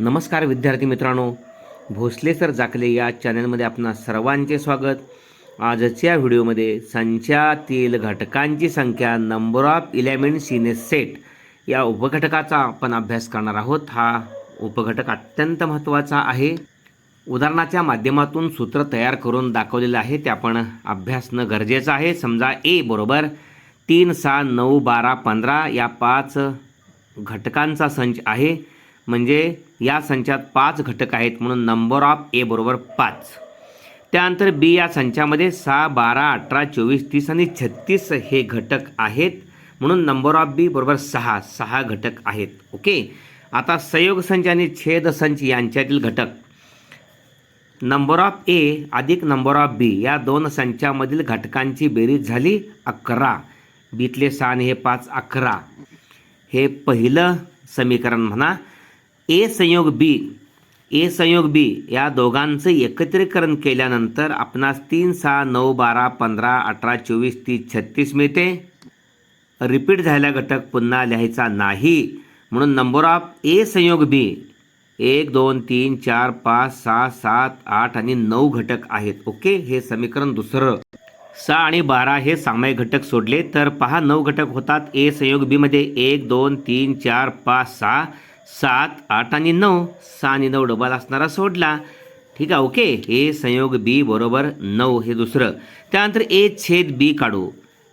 नमस्कार विद्यार्थी मित्रांनो भोसले सर जाकले या चॅनलमध्ये आपणा सर्वांचे स्वागत आजच्या व्हिडिओमध्ये संचातील घटकांची संख्या number of element in set या उपघटकाचा आपण अभ्यास करणार आहोत हा उपघटक अत्यंत महत्त्वाचा आहे उदाहरणाच्या माध्यमातून सूत्र तयार करून दाखवलेलं आहे ते आपण अभ्यासणं गरजेचं आहे समजा ए बरोबर तीन सहा नऊ बारा पंधरा या पाच घटकांचा संच आहे म्हणजे या संचात पाच घटक आहेत म्हणून नंबर ऑफ ए बरोबर पाच त्यानंतर बी या संचामध्ये सहा बारा अठरा चोवीस तीस आणि छत्तीस हे घटक आहेत म्हणून नंबर ऑफ बी बरोबर सहा सहा घटक आहेत ओके आता संयोग संच आणि छेद संच यांच्यातील घटक नंबर ऑफ ए अधिक नंबर ऑफ बी या दोन संचामधील घटकांची बेरीज झाली अकरा बीतले सहा आणि हे पाच अकरा हे पहिलं समीकरण म्हणा ए संयोग बी ए संयोग बी या दोघांचं एकत्रीकरण केल्यानंतर आपणास तीन सहा नऊ बारा पंधरा अठरा चोवीस तीस छत्तीस मिळते रिपीट झालेला घटक पुन्हा लिहायचा नाही म्हणून नंबर ऑफ ए संयोग बी एक दोन तीन चार पाच सहा सात आठ आणि नऊ घटक आहेत ओके हे समीकरण दुसरं सहा आणि बारा हे सामाय घटक सोडले तर पहा नऊ घटक होतात ए संयोग बीमध्ये एक दोन तीन चार पाच सहा सात आठ आणि नऊ सहा आणि नऊ डबल असणारा सोडला ठीक आहे ओके ए संयोग बी बरोबर नऊ हे दुसरं त्यानंतर ए छेद बी काढू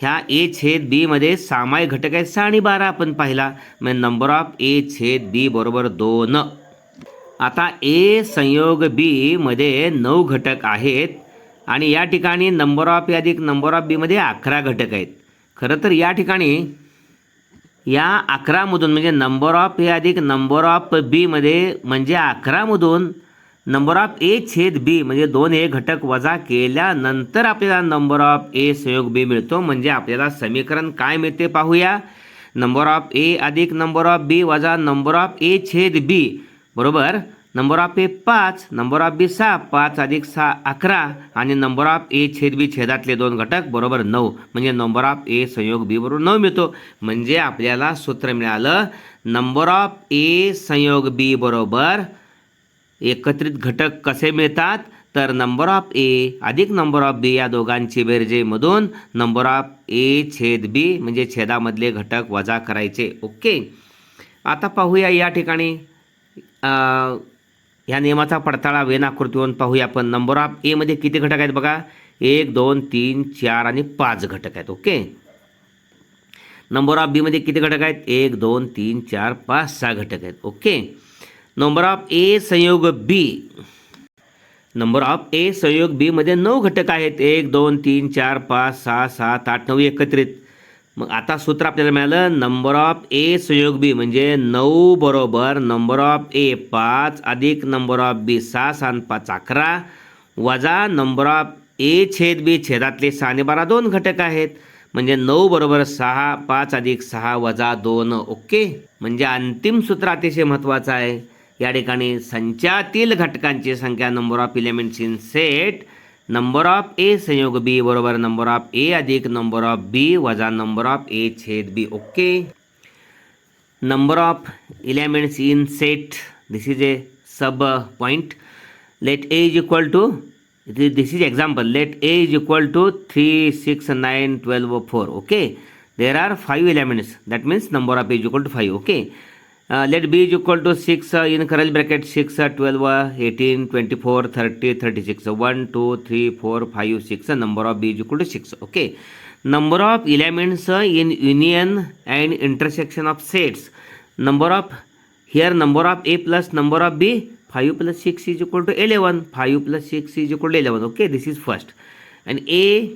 ह्या ए छेद बीमध्ये सामाय घटक आहे सहा आणि बारा आपण पाहिला म्हणजे नंबर ऑफ ए छेद बी बरोबर दोन आता ए संयोग बीमध्ये नऊ घटक आहेत आणि या ठिकाणी नंबर ऑफ यादी नंबर ऑफ बीमध्ये अकरा घटक आहेत खरं तर या ठिकाणी या अकरामधून म्हणजे नंबर ऑफ ए अधिक नंबर ऑफ बीमध्ये म्हणजे अकरामधून नंबर ऑफ ए छेद बी म्हणजे दोन हे घटक वजा केल्यानंतर आपल्याला नंबर ऑफ ए संयोग बी मिळतो म्हणजे आपल्याला समीकरण काय मिळते पाहूया नंबर ऑफ ए अधिक नंबर ऑफ बी वजा नंबर ऑफ ए छेद बी बरोबर नंबर ऑफ ए पाच नंबर ऑफ बी सहा पाच अधिक सहा अकरा आणि नंबर ऑफ ए छेद बी छेदातले दोन घटक बरोबर नऊ म्हणजे नंबर ऑफ ए संयोग बी बरोबर नऊ मिळतो म्हणजे आपल्याला सूत्र मिळालं नंबर ऑफ ए संयोग बी बरोबर एकत्रित घटक कसे मिळतात तर नंबर ऑफ ए अधिक नंबर ऑफ बी या दोघांची बेरजेमधून नंबर ऑफ ए छेद बी म्हणजे छेदामधले घटक वजा करायचे ओके आता पाहूया या ठिकाणी या नियमाचा पडताळा वेन आकृतीवरून पाहूया आपण नंबर ऑफ एमध्ये किती घटक आहेत बघा एक दोन तीन चार आणि पाच घटक आहेत ओके नंबर ऑफ बी मध्ये किती घटक आहेत एक दोन तीन चार पाच सहा घटक आहेत ओके नंबर ऑफ ए संयोग बी नंबर ऑफ ए संयोग बी मध्ये नऊ घटक आहेत एक दोन तीन चार पाच सहा सात आठ नऊ एकत्रित मग आता सूत्र आपल्याला मिळालं नंबर ऑफ ए संयोग बी म्हणजे नऊ बरोबर नंबर ऑफ ए पाच अधिक नंबर ऑफ बी सहा सान पाच अकरा वजा नंबर ऑफ ए छेद बी छेदातले सहा आणि बारा दोन घटक आहेत म्हणजे नऊ बरोबर सहा पाच अधिक सहा वजा दोन ओके म्हणजे अंतिम सूत्र अतिशय महत्त्वाचं आहे या ठिकाणी संचातील घटकांची संख्या number of elements in set number of A संयोग बी बरोबर नंबर ऑफ ए अधिक नंबर ऑफ बी वजा नंबर ऑफ ए छेद B okay number of elements in set this is a sub point let A is equal to this is example let A is equal to three six nine twelve four okay there are five elements that means number of A is equal to five okay Uh, let B is equal to 6 uh, in curly bracket 6, uh, 12, 18, 24, 30, 36. 1, 2, 3, 4, 5, 6. Number of B is equal to 6. Okay. Number of elements in union and intersection of sets. Number of here number of A plus number of B. 5 plus 6 is equal to 11. 5 plus 6 is equal to 11. Okay. This is first. And A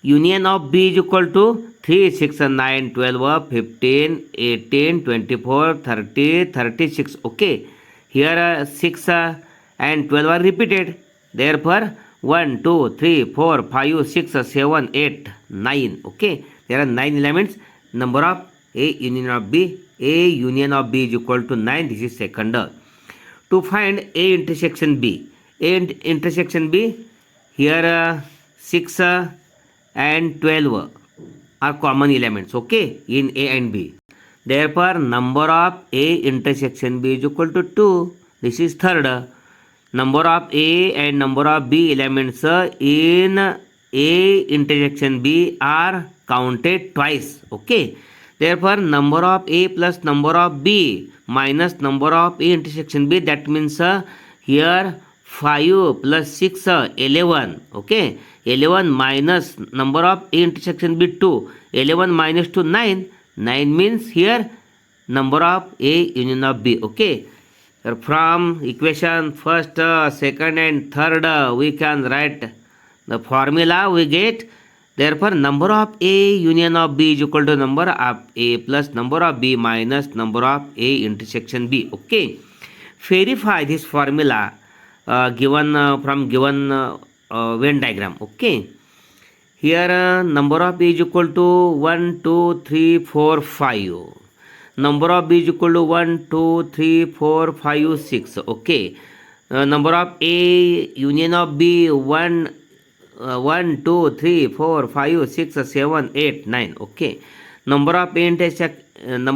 union of B is equal to three six nine twelve fifteen eighteen twenty four thirty thirty six okay here six and twelve are repeated therefore one two three four five six seven eight nine okay there are nine elements number of A union of B. A union of B is equal to 9. This is second. To find A intersection B. A intersection B. Here uh, 6 uh, and 12 are common elements okay in A and B. Therefore number of A intersection B is equal to 2. This is third. Number of A and number of B elements in A intersection B are counted twice okay. Therefore number of A plus number of B minus number of A intersection B that means uh, here 5 plus 6 uh, 11 okay 11 minus number of A intersection B 2. 11 minus 2 9. 9 means here number of A union of B. Okay. From equation first, second and third we can write the formula we get. Therefore number of A union of B is equal to number of A plus number of B minus number of A intersection B. Okay. Verify this formula uh, given uh, from given uh, uh, Venn diagram. Okay, here uh, number of b is equal to 1 2 3 4 5. Number of b is equal to 1 2 3 4 5 6. Okay, uh, number of a union of b 1 2 3 4 5 6 7 8 9. Okay, number of a intersection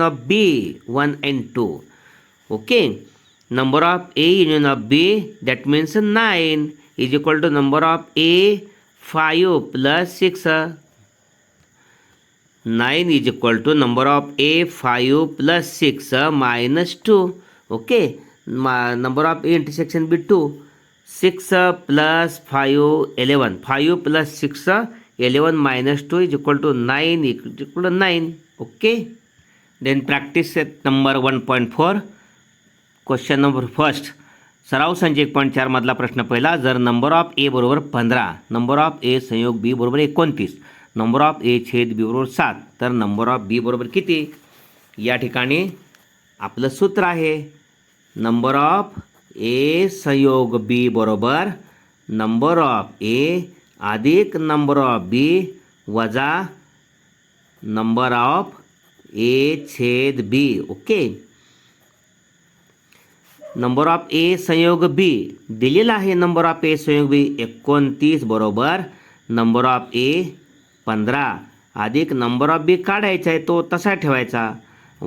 of b 1 and 2. Okay, number of A union of B that means 9 is equal to number of A 5 plus 6 9 is equal to number of A 5 plus 6 minus 2 okay number of A intersection B 2 6 plus 5 11 5 plus 6 11 minus 2 is equal to 9 is equal to 9 okay then practice at number 1.4 question number first सराव संच एक point चारमधला प्रश्न पहिला जर number of ए बरोबर पंधरा number of A संयोग B बरोबर एकोणतीस नंबर ऑफ ए छेद बी बरोबर सात तर नंबर ऑफ बी बरोबर किती या ठिकाणी आपलं सूत्र आहे नंबर ऑफ ए संयोग बी बरोबर नंबर ऑफ ए अधिक नंबर ऑफ बी वजा नंबर ऑफ ए छेद B okay number of A संयोग बी दिलेला आहे नंबर ऑफ ए संयोग बी एकोणतीस बरोबर नंबर ऑफ ए पंधरा अधिक नंबर ऑफ बी काढायचा आहे तो तसा ठेवायचा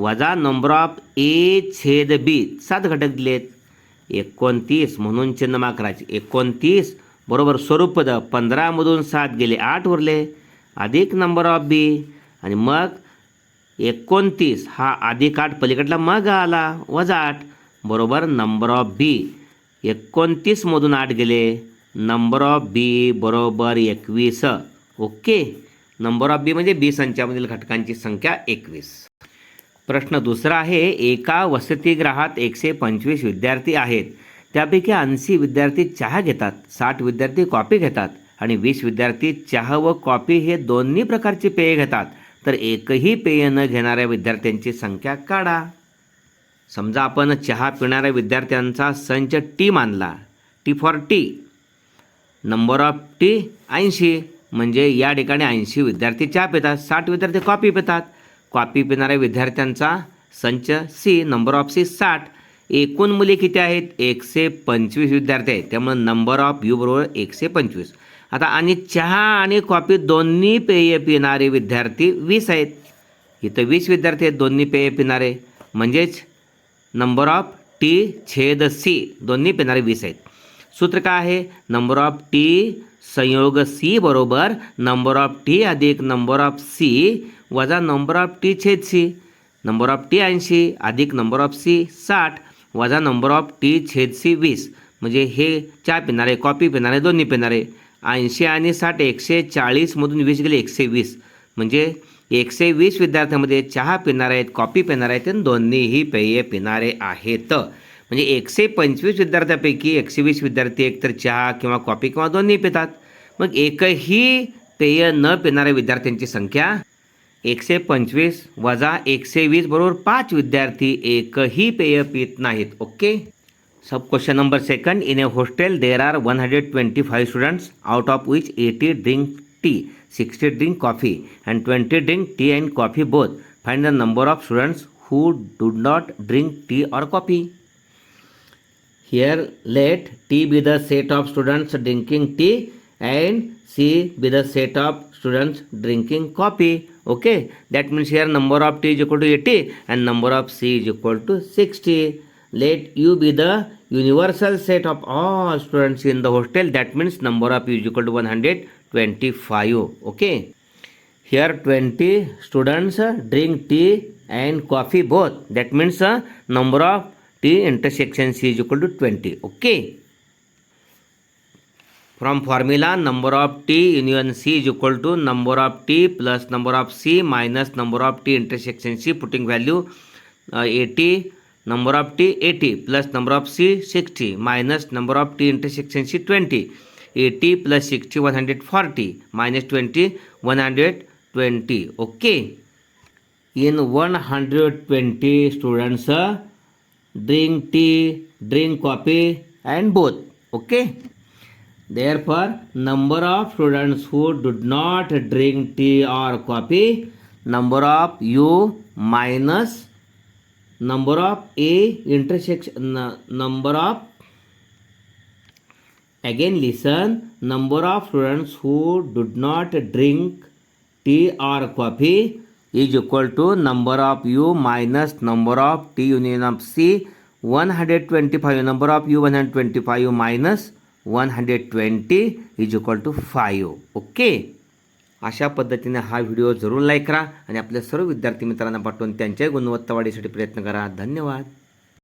वजा नंबर ऑफ ए छेद बी सात घटक दिलेत एकोणतीस म्हणून चिन्ह करायचे एकोणतीस बरोबर स्वरूपद पंधरामधून सात गेले आठ उरले अधिक नंबर ऑफ बी आणि मग एकोणतीस हा अधिक आठ पलीकडला मग आला वजा आठ बरोबर नंबर ऑफ बी एकोणतीसमधून आठ गेले नंबर ऑफ बी बरोबर एकवीस ओके नंबर ऑफ बी म्हणजे बी संचामधील घटकांची संख्या एकवीस प्रश्न दुसरा आहे एका वसतिगृहात एकशे पंचवीस विद्यार्थी आहेत त्यापैकी ऐंशी विद्यार्थी चहा घेतात साठ विद्यार्थी कॉपी घेतात आणि वीस विद्यार्थी चहा व कॉपी हे दोन्ही प्रकारचे पेय घेतात तर एकही पेय न घेणाऱ्या विद्यार्थ्यांची संख्या काढा समजा आपण चहा पिणाऱ्या विद्यार्थ्यांचा संच टी मानला T for T number of T ऐंशी म्हणजे या ठिकाणी ऐंशी विद्यार्थी चहा पितात साठ विद्यार्थी कॉपी पितात कॉपी पिणाऱ्या विद्यार्थ्यांचा संच सी नंबर ऑफ सी साठ एकूण मुले किती आहेत एकशे पंचवीस विद्यार्थी आहेत त्यामुळे नंबर ऑफ यू बरोबर एकशे पंचवीस आता आणि चहा आणि कॉपी दोन्ही पेये पिणारे विद्यार्थी वीस आहेत इथं वीस विद्यार्थी आहेत दोन्ही पेय पिणारे म्हणजेच नंबर ऑफ टी छेद सी दोन्ही पेनारे वीस आहेत सूत्र काय आहे नंबर ऑफ टी संयोग सी बरोबर नंबर ऑफ टी अधिक नंबर ऑफ सी वजा नंबर ऑफ टी छेद सी नंबर ऑफ टी ऐंशी अधिक नंबर ऑफ सी साठ वजा नंबर ऑफ टी छेद सी वीस म्हणजे हे चार पेनारे कॉपी पेनारे दोन्ही पेनारे ऐंशी आणि साठ एकशे चाळीसमधून वीस गेले एकशे वीस म्हणजे एकशे वीस विद्यार्थ्यांमध्ये चहा पिणारे आहेत कॉफी पिणार आहेत आणि दोन्हीही पेय पिणारे आहेत म्हणजे एकशे पंचवीस विद्यार्थ्यापैकी एकशे वीस विद्यार्थी एकतर चहा किंवा कॉफी किंवा दोन्ही पितात मग एकही पेय न पिणाऱ्या विद्यार्थ्यांची संख्या एकशे पंचवीस वजा एकशे वीस बरोबर पाच विद्यार्थी एकही पेय पित नाहीत okay sub question number second in a hostel there are one hundred twenty five students out of which eighty drink tea 60 drink coffee and 20 drink tea and coffee both. Find the number of students who do not drink tea or coffee. Here let T be the set of students drinking tea and C be the set of students drinking coffee. Okay, that means here number of T is equal to 80 and number of C is equal to 60. Let U be the universal set of all students in the hostel. That means number of U is equal to 100. 25 okay here 20 students drink tea and coffee both that means uh, number of t intersections is equal to 20 okay from formula number of t union c is equal to number of t plus number of c minus number of t intersection c putting value uh, 80 number of t 80 plus number of c 60 minus number of t intersection c 20 80 plus 60 140 minus 20 120 okay in 120 students uh, drink tea drink coffee and both okay therefore number of students who did not drink tea or coffee number of u minus number of a intersection number of again listen number of students who do not drink tea or coffee is equal to number of U minus number of T union of C one hundred twenty five number of U one hundred twenty five minus one hundred twenty is equal to five okay अशा पद्धतीने हा video जरूर like करा आणि आपल्या सर्व विद्यार्थी मित्रांना पाठवून त्यांच्याही वाढीसाठी प्रयत्न करा धन्यवाद